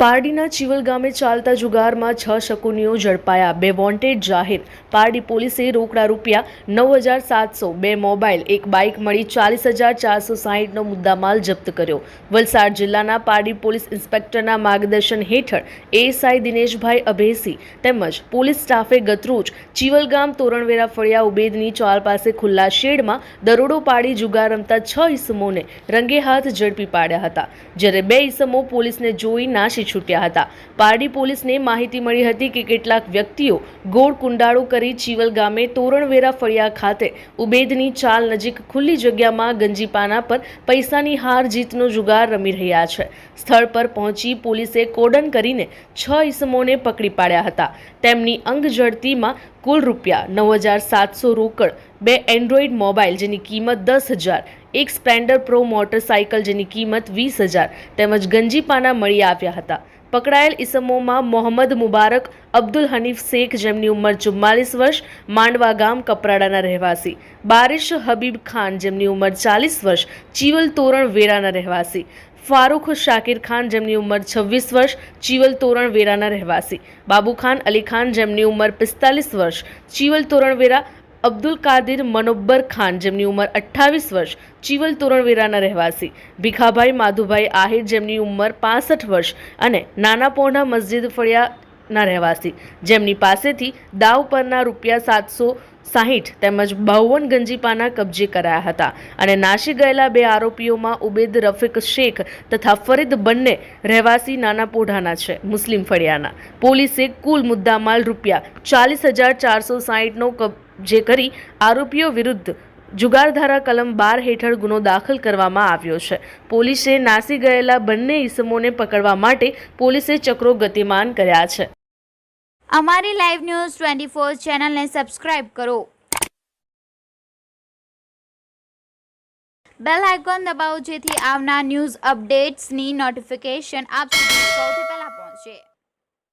પારડીના ચિવલ ગામે ચાલતા જુગારમાં છ શકુનીઓ ઝડપાયા. બે વોન્ટેડ જાહેર. પારડી પોલીસે રોકડા રૂપિયા નવ હજાર સાતસો, બે મોબાઈલ, એક બાઇક મળી ચાલીસ હજાર ચારસો સાહીઠનો મુદ્દામાલ જપ્ત કર્યો. વલસાડ જિલ્લાના પારડી પોલીસ ઇન્સ્પેક્ટરના માર્ગદર્શન હેઠળ એએસઆઈ દિનેશભાઈ અભેસી તેમજ પોલીસ સ્ટાફે ગતરોજ ચિવલગામ તોરણવેરા ફળિયા ઉબેદની ચાલ પાસે ખુલ્લા શેડમાં દરોડો પાડી જુગાર રમતા છ ઈસમોને રંગે હાથ ઝડપી પાડ્યા હતા. જ્યારે બે ઈસમો પોલીસને જોઈ નાસી છૂટ્યા હતા. પારડી પોલીસને માહિતી મળી હતી કે કેટલાક વ્યક્તિઓ ગોળ કુંડાળો કરી ચીવલ ગામે તોરણવેરા ફળિયા ખાતે ઉબેદની ચાલ નજીક ખુલ્લી જગ્યામાં ગંજીપાના પર પૈસાની હાર જીતનો જુગાર રમી રહ્યા છે. સ્થળ પર પહોંચી પોલીસે કોડન કરીને છ ઈસમોને પકડી પાડ્યા હતા. તેમની અંગ ઝડતીમાં કુલ રૂપિયા નવ હજાર સાતસો રોકડ, બે એન્ડ્રોઈડ મોબાઈલ જેની કિંમત દસ હજાર, એક સ્પ્લેન્ડર પ્રો મોટરસાઇકલ જેની કિંમત વીસ હજાર તેમજ ગંજીપાના મળી આવ્યા હતા. પકડાયેલ ઇસમોમાં મોહમ્મદ મુબારક, અબ્દુલ હનીફ શેખ જેમની ઉંમર ચુમ્માલીસ વર્ષ, માંડવા ગામ કપરાડાના રહેવાસી. બારિશ હબીબ ખાન જેમની ઉંમર ચાલીસ વર્ષ, ચીવલ તોરણ વેરાના રહેવાસી. ફારૂખ શાકિર ખાન જેમની ઉંમર છવ્વીસ વર્ષ, ચીવલ તોરણ વેરાના રહેવાસી. બાબુ ખાન અલી ખાન જેમની ઉંમર પિસ્તાલીસ વર્ષ, ચીવલ તોરણ વેરા અબ્દુલ કાદિર મનોબ્બર ખાન, જેમની ઉંમર અઠ્ઠાવીસ વર્ષ, ચીવલ તોરણવેરાના રહેવાસી, ભીખાભાઈ માધુભાઈ આહિર, જેમની ઉંમર પાસઠ વર્ષ અને નાના પોહના મસ્જિદ ફળિયાના રહેવાસી. જેમની પાસેથી દાવ પરના રૂપિયા સાતસો સાહીઠ તેમજ બાવન ગંજીપાના કબજે કરાયા હતા અને નાશી ગયેલા બે આરોપીઓમાં ઉબેદ રફીક શેખ તથા ફરીદ બંને રહેવાસી નાના પોઢાના છે, મુસ્લિમ ફળિયાના. પોલીસે કુલ મુદ્દામાલ રૂપિયા ચાલીસ હજાર ચારસો સાહીઠનો કબજે કરી આરોપીઓ વિરુદ્ધ જુગારધારા કલમ બાર હેઠળ ગુનો દાખલ કરવામાં આવ્યો છે. પોલીસે નાસી ગયેલા બંને ઈસમોને પકડવા માટે પોલીસે ચક્રો ગતિમાન કર્યા છે. અમારી લાઈવ ન્યૂઝ ટ્વેન્ટી ફોર ચેનલને સબસ્ક્રાઇબ કરો. બેલ આઇકોન દબાવો જેથી આવનાર ન્યૂઝ અપડેટ્સની નોટિફિકેશન આપ સુધી સૌથી